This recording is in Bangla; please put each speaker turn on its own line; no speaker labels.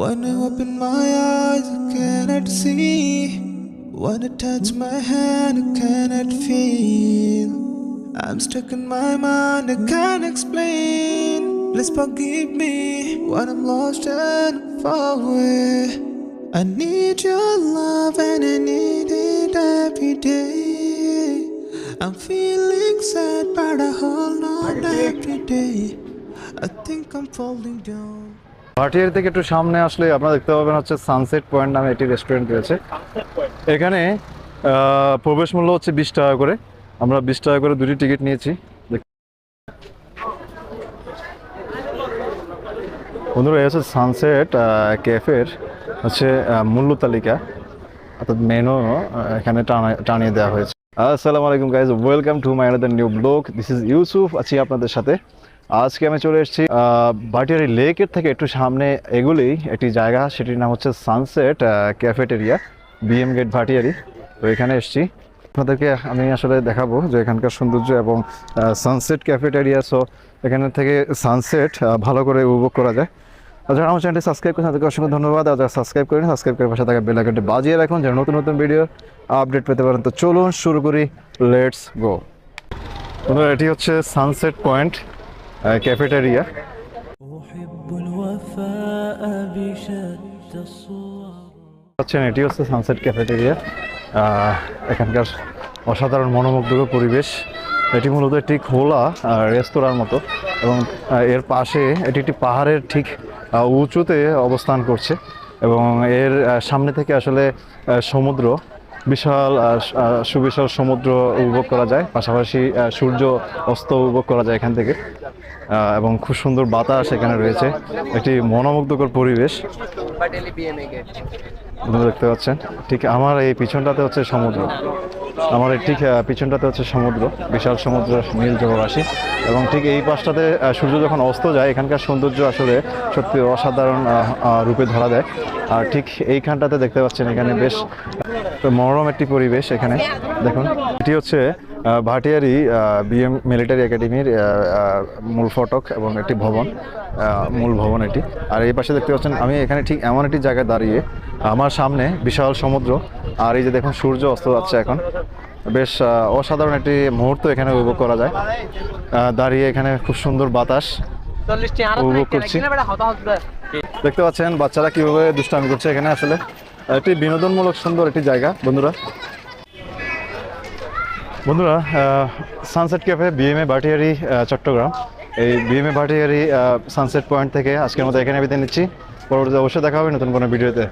When I open my eyes, I cannot see. When I touch my hand, I cannot feel. I'm stuck in my mind, I can't explain. Please forgive me when I'm lost and far away. I need your love and I need it every day. I'm feeling sad, but I hold on every day. I think I'm falling down.
Bhatiary থেকে একটু সামনে আসলে আপনারা দেখতে পাবেন হচ্ছে সানসেট পয়েন্ট নামে একটি রেস্টুরেন্ট রয়েছে। এখানে প্রবেশ মূল্য হচ্ছে বিশ টাকা করে। আমরা বিশ টাকা করে দুটি টিকিট নিয়েছি। বন্ধুরা, এই হচ্ছে সানসেট ক্যাফের হচ্ছে মূল্য তালিকা। অর্থাৎ মেনু এখানে টানা- টানিয়ে দেওয়া হয়েছে। আসসালামু আলাইকুম guys welcome to my another new blog this is Yusuf আছি আপনাদের সাথে। আজকে আমি চলে এসেছি ভাটিয়ারি লেকের থেকে একটু সামনে এগুলেই একটি জায়গা, সেটির নাম হচ্ছে sunset cafeteria BM gate Bhatiari তো এখানে এসেছি। আপনাদেরকে আমি আসলে দেখাবো যে এখানকার সৌন্দর্য এবং সানসেট ক্যাফেটেরিয়া। সো এখানে থেকে সানসেট ভালো করে উপভোগ করা যায়। আর যারা আমার চ্যানেলটি সাবস্ক্রাইব করেন, তাদেরকে অসংখ্য ধন্যবাদ। আর যারা সাবস্ক্রাইব করেন, সাবস্ক্রাইব করে পাশে থাকা বেল আইকনটি বাজিয়ে রাখুন। যেন নতুন নতুন ভিডিও আপডেট পেতে পারেন, তো চলুন শুরু করি। লেটস গো এটি হচ্ছে সানসেট পয়েন্ট। ক্যাফেটেরিয়া পাচ্ছেন এটি হচ্ছে সানসেট ক্যাফেটেরিয়া। এখানকার অসাধারণ মনোমুগ্ধ পরিবেশ। এটি মূলত একটি খোলা রেস্তোরাঁর মতো এবং এর পাশে এটি একটি পাহাড়ের ঠিক উঁচুতে অবস্থান করছে এবং এর সামনে থেকে আসলে সমুদ্র বিশাল সুবিশাল সমুদ্র উপভোগ করা যায়। পাশাপাশি সূর্য অস্ত উপভোগ করা যায় এখান থেকে। এবং খুব সুন্দর বাতাস এখানে রয়েছে। একটি মনোমুগ্ধকর পরিবেশ। দেখতে পাচ্ছেন? ঠিক আমার এই পিছনটাতে হচ্ছে সমুদ্র। আমার ঠিক পিছনটাতে হচ্ছে সমুদ্র। বিশাল সমুদ্র, নীল জলরাশি। এবং ঠিক এই পাশটাতে সূর্য যখন অস্ত যায়, এখানকার সৌন্দর্য আসলে সত্যি অসাধারণ রূপে ধরা দেয়। আর ঠিক এইখানটাতে দেখতে পাচ্ছেন, এখানে বেশ মনোরম একটি পরিবেশ এখানে। দেখুন এটি হচ্ছে ভাটিয়ারি বিএম মিলিটারি একাডেমির মূল ফটক এবং একটি ভবন মূল ভবন এটি। আর এই পাশে দেখতে পাচ্ছেন আমি এখানে ঠিক এমন একটি জায়গায় দাঁড়িয়ে আমার সামনে বিশাল সমুদ্র আর এই যে দেখুন সূর্য অস্ত যাচ্ছে এখন। বেশ অসাধারণ একটি মুহূর্ত এখানে উপভোগ করা যায়। আহ, দাঁড়িয়ে এখানে খুব সুন্দর বাতাস উপভোগ করছি। দেখতে পাচ্ছেন বাচ্চারা কীভাবে দুষ্টামি করছে এখানে আসলে। একটি বিনোদনমূলক সুন্দর একটি জায়গা, বন্ধুরা। বন্ধুরা sunset cafe BMA Bhatiari Chattogram. এই বিএমএ ভাটিয়ারি সানসেট পয়েন্ট থেকে আজকের মতো এখানে বিদায় নিচ্ছি। পরবর্তীতে অবশ্যই দেখা হবে নতুন কোনো ভিডিওতে।